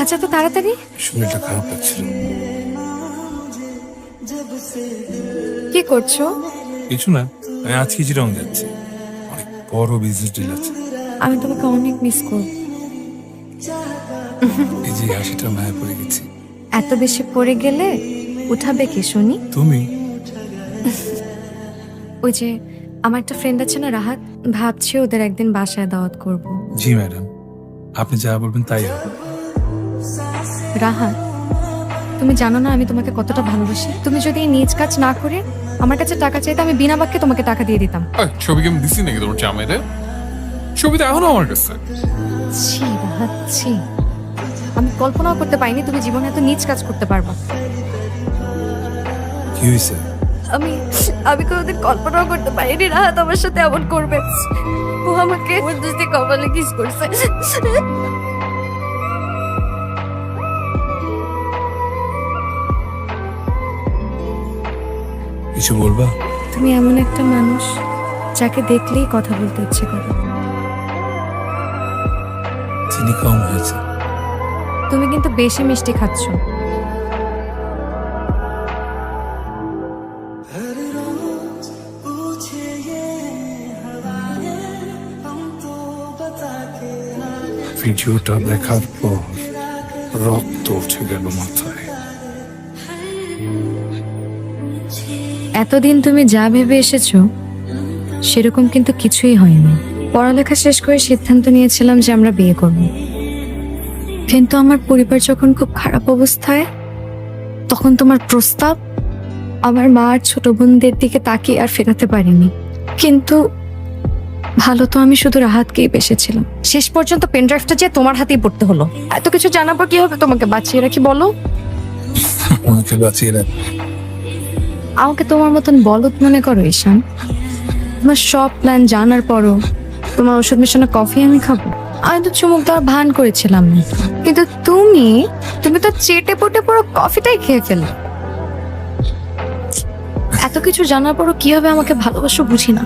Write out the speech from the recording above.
আচ্ছা তো তাড়াতাড়ি? শরীরটা খারাপ লাগছিল। কি করছ? কিছু না আমি আজকে চিরং যাচ্ছি। অনেক বড় বিজনেস ডিল আছে। আমি তোমাকে অনেক মিস করব। এই যে হাসিটা মায়া পড়ে গেছি। এত বেশি পড়ে গেলে উঠাবে কে শুনি? তুমি? ওই যে আমার একটা ফ্রেন্ড আছে না রাহাত ভাবছি ওদের একদিন বাসায় দাওয়াত করব। জি ম্যাডাম আপনি যা বলবেন তাই হবে। রাহাত তুমি জানো না আমি তোমাকে কতটা ভালোবাসি? তুমি যদি এই নিজ কাজ না করে আমার কাছে টাকা চাইতে আমি বিনা বাক্যে তোমাকে টাকা দিয়ে দিতাম। এই, ছবি কেমন দিছি নাকি তোমার জামাইরে? ছবিটা এখনও আমার কাছে। ছি রাহাত ছি। আমি কল্পনাও করতে পারিনি তুমি জীবনে এত নিজ কাজ করতে পারবা। কি হয়েছে আমি আমি কোনোদিন কল্পনাও করতে পারিনি রাহাত আমার সাথে এমন করবে। ও আমাকে কপালে কিস করছে। কিছু বলবা? তুমি এমন একটা মানুষ যাকে দেখলেই কথা বলতে ইচ্ছে করে। চিনি কম হয়েছে। তুমি কিন্তু বেশি মিষ্টি খাচ্ছ। ভিডিওটা দেখার পর রক্ত উঠে গেল মাথায়। এতদিন তুমি যা ভেবে এসেছ, সেরকম কিন্তু কিছুই হয়নি। পড়ালেখা শেষ করে সিদ্ধান্ত নিয়েছিলাম যে আমরা বিয়ে করব। কিন্তু আমার পরিবার যখন খুব খারাপ অবস্থায়, তখন তোমার প্রস্তাব আমার মা আর ছোট বোনদের দিকে তাকিয়ে আর ফেরাতে পারিনি। কিন্তু ভালো তো আমি শুধু রাহাতকেই বেসেছিলাম। শেষ পর্যন্ত পেনড্রাইভটা যে তোমার হাতেই পড়তে হলো। এত কিছু পর কি হবে তোমাকে বাঁচিয়ে রাখি বলো? ওনাকে বাঁচিয়ে রাখ। আমাকে তোমার মতন বলদ মনে করো ঈশান? তোমার সব প্ল্যান জানার পরও তোমার ওষুধ মেশানো কফি আমি খাব। আমি তো চুমুক দেওয়ার ভান করেছিলাম। না কিন্তু তুমি তুমি তো চেটে পটে পুরো কফিটাই খেয়ে ফেলে। এত কিছু জানার পরও কি হবে আমাকে ভালোবাসো বুঝি না।